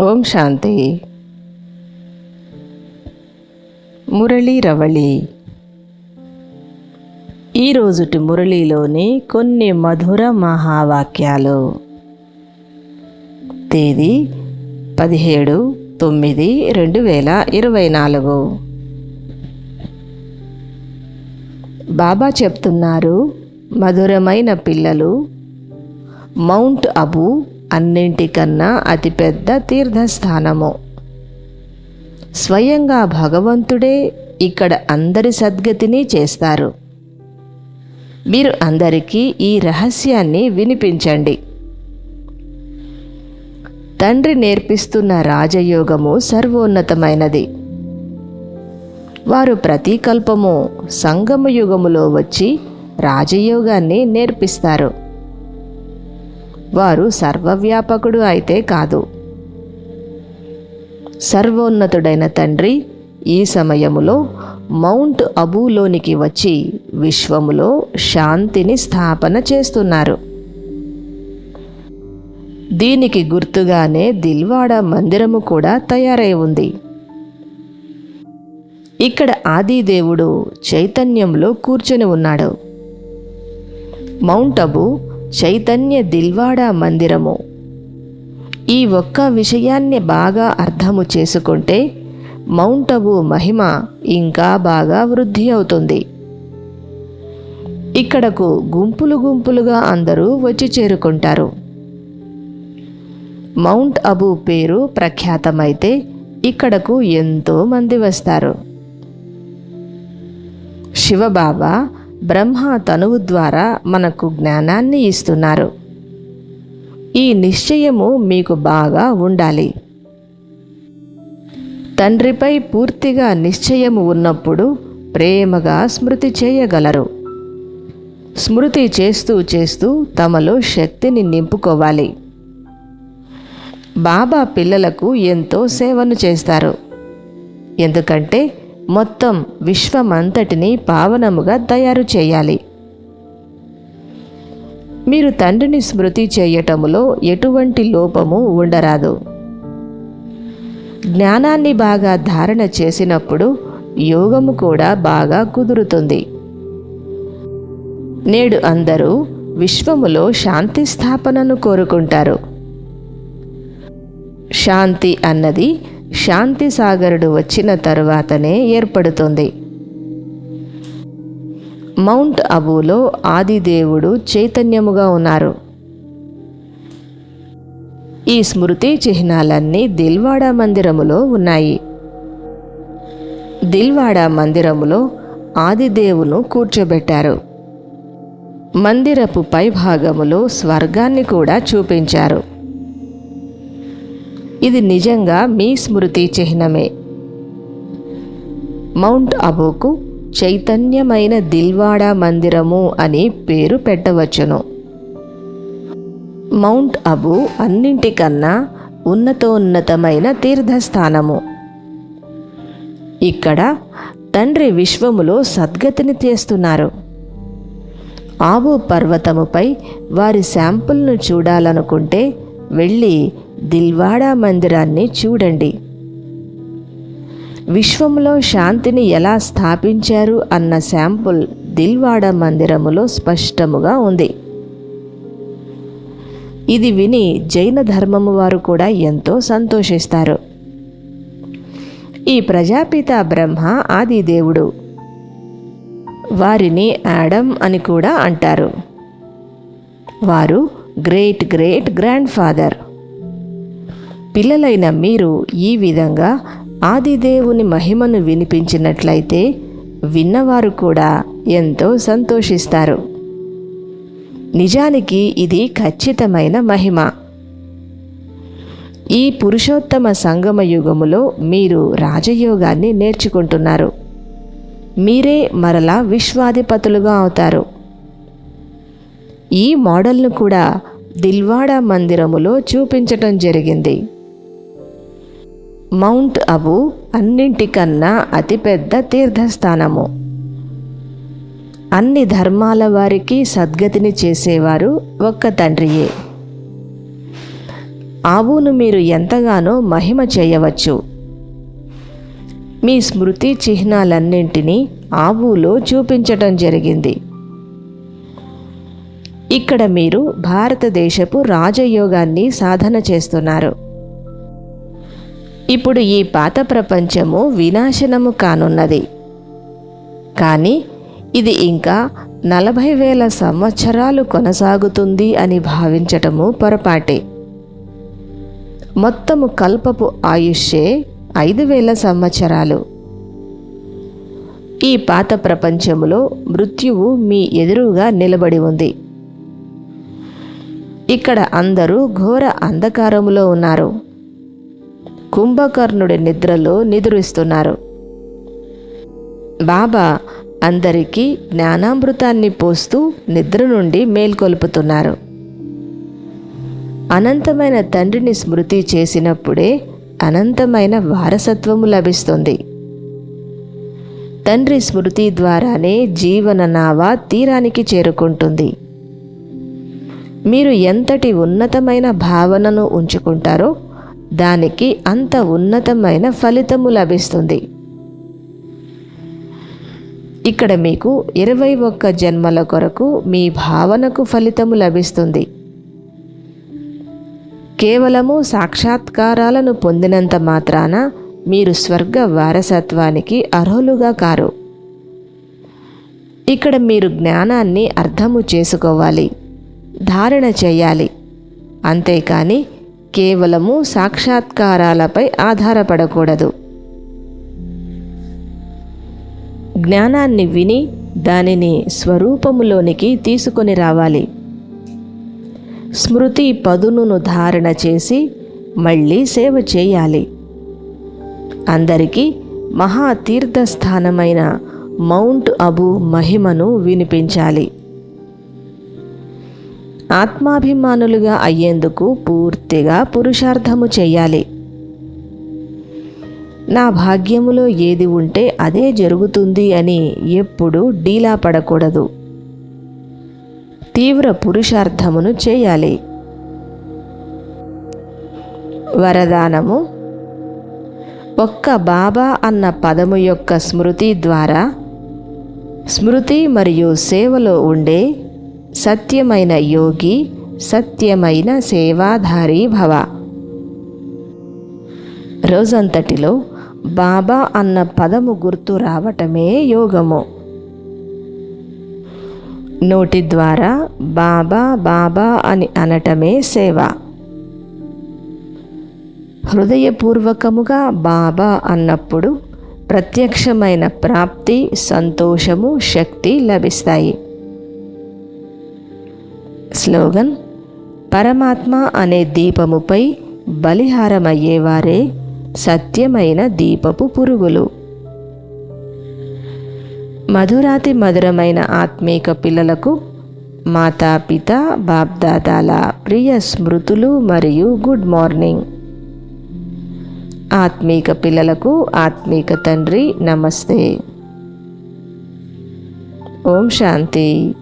ఓం శాంతి. మురళీ రవళి. ఈరోజుటి మురళీలోని కొన్ని మధుర మహావాక్యాలు. తేదీ పదిహేడు తొమ్మిది రెండు వేల ఇరవై నాలుగు. బాబా చెప్తున్నారు మధురమైన పిల్లలు మౌంట్ అబు అన్నింటికన్నా అతిపెద్ద తీర్థస్థానము. స్వయంగా భగవంతుడే ఇక్కడ అందరి సద్గతిని చేస్తారు. మీరు అందరికీ ఈ రహస్యాన్ని వినిపించండి. తండ్రి నేర్పిస్తున్న రాజయోగము సర్వోన్నతమైనది. వారు ప్రతి కల్పము సంగమ యుగములో వచ్చి రాజయోగాన్ని నేర్పిస్తారు. వారు సర్వవ్యాపకుడు అయితే కాదు. సర్వోన్నతుడైన తండ్రి ఈ సమయములో మౌంట్ అబూలోనికి వచ్చి విశ్వములో శాంతిని స్థాపన చేస్తున్నారు. దీనికి గుర్తుగానే దిల్వాడ మందిరము కూడా తయారై ఉంది. ఇక్కడ ఆదిదేవుడు చైతన్యంలో కూర్చొని ఉన్నాడు. మౌంట్ అబు చైతన్య దిల్వాడ మందిరము. ఈ ఒక్క విషయాన్ని బాగా అర్థము చేసుకుంటే మౌంట్ అబు మహిమ ఇంకా బాగా వృద్ధి అవుతుంది. ఇక్కడకు గుంపులు గుంపులుగా అందరూ వచ్చి చేరుకుంటారు. మౌంట్ అబు పేరు ప్రఖ్యాతమైతే ఇక్కడకు ఎంతో మంది వస్తారు. శివబాబా బ్రహ్మ తనువు ద్వారా మనకు జ్ఞానాన్ని ఇస్తున్నారు. ఈ నిశ్చయము మీకు బాగా ఉండాలి. తండ్రిపై పూర్తిగా నిశ్చయము ఉన్నప్పుడు ప్రేమగా స్మృతి చేయగలరు. స్మృతి చేస్తూ చేస్తూ తమలో శక్తిని నింపుకోవాలి. బాబా పిల్లలకు ఎంతో సేవను చేస్తారు. ఎందుకంటే మొత్తం విశ్వమంతటిని పావనముగా తయారు చేయాలి. మీరు తండ్రిని స్మృతి చేయటములో ఎటువంటి లోపము ఉండరాదు. జ్ఞానాన్ని బాగా ధారణ చేసినప్పుడు యోగము కూడా బాగా కుదురుతుంది. నేడు అందరూ విశ్వములో శాంతి స్థాపనను కోరుకుంటారు. శాంతి అన్నది శాంతి సాగరుడు వచ్చిన తరువాతనే ఏర్పడుతుంది. మౌంట్ అబూలో ఆదిదేవుడు చైతన్యముగా ఉన్నారు. ఈ స్మృతి చిహ్నాలన్నీ దిల్వాడా మందిరములో ఉన్నాయి. దిల్వాడా మందిరములో ఆదిదేవును కూర్చోబెట్టారు. మందిరపు పైభాగములో స్వర్గాన్ని కూడా చూపించారు. ఇది నిజంగా మీ స్మృతి చిహ్నమే. మౌంట్ అబోకు చైతన్యమైన దిల్వాడా మందిరము అని పేరు పెట్టవచ్చును. మౌంట్ అబు అన్నింటికన్నా ఉన్నతోన్నతమైన తీర్థస్థానము. ఇక్కడ తండ్రి విశ్వములో సద్గతిని చేస్తున్నారు. ఆబు పర్వతముపై వారి శాంపుల్ను చూడాలనుకుంటే వెళ్ళి దిల్వాడా మందిరాన్ని చూడండి. విశ్వంలో శాంతిని ఎలా స్థాపించారు అన్న శాంపుల్ దిల్వాడా మందిరములో స్పష్టముగా ఉంది. ఇది విని జైన ధర్మము వారు కూడా ఎంతో సంతోషిస్తారు. ఈ ప్రజాపిత బ్రహ్మ ఆది దేవుడు వారిని యాడమ్ అని కూడా అంటారు. వారు గ్రేట్ గ్రేట్ గ్రాండ్ ఫాదర్. పిల్లలైన మీరు ఈ విధంగా ఆదిదేవుని మహిమను వినిపించినట్లయితే విన్నవారు కూడా ఎంతో సంతోషిస్తారు. నిజానికి ఇది ఖచ్చితమైన మహిమ. ఈ పురుషోత్తమ సంగమ యుగములో మీరు రాజయోగాన్ని నేర్చుకుంటున్నారు. మీరే మరలా విశ్వాధిపతులుగా అవుతారు. ఈ మోడల్ను కూడా దిల్వాడా మందిరములో చూపించటం జరిగింది. మౌంట్ అబు అన్నింటికన్నా అతిపెద్ద తీర్థస్థానము. అన్ని ధర్మాల వారికి సద్గతిని చేసేవారు ఒక్క తండ్రియే. ఆవును మీరు ఎంతగానో మహిమ చేయవచ్చు. మీ స్మృతి చిహ్నాలన్నింటినీ ఆవులో చూపించటం జరిగింది. ఇక్కడ మీరు భారతదేశపు రాజయోగాన్ని సాధన చేస్తున్నారు. ఇప్పుడు ఈ పాత ప్రపంచము వినాశనము కానున్నది. కానీ ఇది ఇంకా నలభై వేల సంవత్సరాలు కొనసాగుతుంది అని భావించటము పొరపాటే. మొత్తము కల్పపు ఆయుష్యే ఐదు వేల సంవత్సరాలు. ఈ పాత ప్రపంచములో మృత్యువు మీ ఎదురుగా నిలబడి ఉంది. ఇక్కడ అందరూ ఘోర అంధకారములో ఉన్నారు. కుంభకర్ణుడి నిద్రలో నిద్రిస్తున్నారు బాబా అందరికీ జ్ఞానామృతాన్ని పోస్తూ నిద్ర నుండి మేల్కొల్పుతున్నారు. అనంతమైన తండ్రిని స్మృతి చేసినప్పుడే అనంతమైన వారసత్వము లభిస్తుంది. తండ్రి స్మృతి ద్వారానే జీవన నావా తీరానికి చేరుకుంటుంది. మీరు ఎంతటి ఉన్నతమైన భావనను ఉంచుకుంటారో దానికి అంత ఉన్నతమైన ఫలితము లభిస్తుంది. ఇక్కడ మీకు ఇరవై ఒక్క జన్మల కొరకు మీ భావనకు ఫలితము లభిస్తుంది. కేవలము సాక్షాత్కారాలను పొందినంత మాత్రాన మీరు స్వర్గ వారసత్వానికి అర్హులుగా కారు. ఇక్కడ మీరు జ్ఞానాన్ని అర్థము చేసుకోవాలి ధారణ చేయాలి. అంతేకాని కేవలము సాక్షాత్కారాలపై ఆధారపడకూడదు. జ్ఞానాన్ని విని దానిని స్వరూపములోనికి తీసుకొని రావాలి. స్మృతి పదునును ధారణ చేసి మళ్ళీ సేవ చేయాలి. అందరికీ మహా తీర్థస్థానమైన మౌంట్ అబు మహిమను వినిపించాలి. ఆత్మాభిమానులుగా అయ్యేందుకు పూర్తిగా పురుషార్థము చేయాలి. నా భాగ్యములో ఏది ఉంటే అదే జరుగుతుంది అని ఎప్పుడూ డీలా పడకూడదు. తీవ్ర పురుషార్థమును చేయాలి. వరదానము ఒక్క బాబా అన్న పదము యొక్క స్మృతి ద్వారా స్మృతి మరియు సేవలో ఉండే సత్యమైన యోగి సత్యమైన సేవాధారి భవ. రోజంతటిలో బాబా అన్న పదము గుర్తు రావటమే యోగము. నోటి ద్వారా బాబా బాబా అని అనటమే సేవ. హృదయపూర్వకముగా బాబా అన్నప్పుడు ప్రత్యక్షమైన ప్రాప్తి సంతోషము శక్తి లభిస్తాయి. స్లోగన్ పరమాత్మ అనే దీపముపై బలిహారమయ్యేవారే సత్యమైన దీపపు పురుగులు. మధురాతి మధురమైన ఆత్మీక పిల్లలకు మాతాపిత బాప్దాదాల ప్రియ స్మృతులు మరియు గుడ్ మార్నింగ్. ఆత్మీక పిల్లలకు ఆత్మీక తండ్రి నమస్తే. ఓం శాంతి.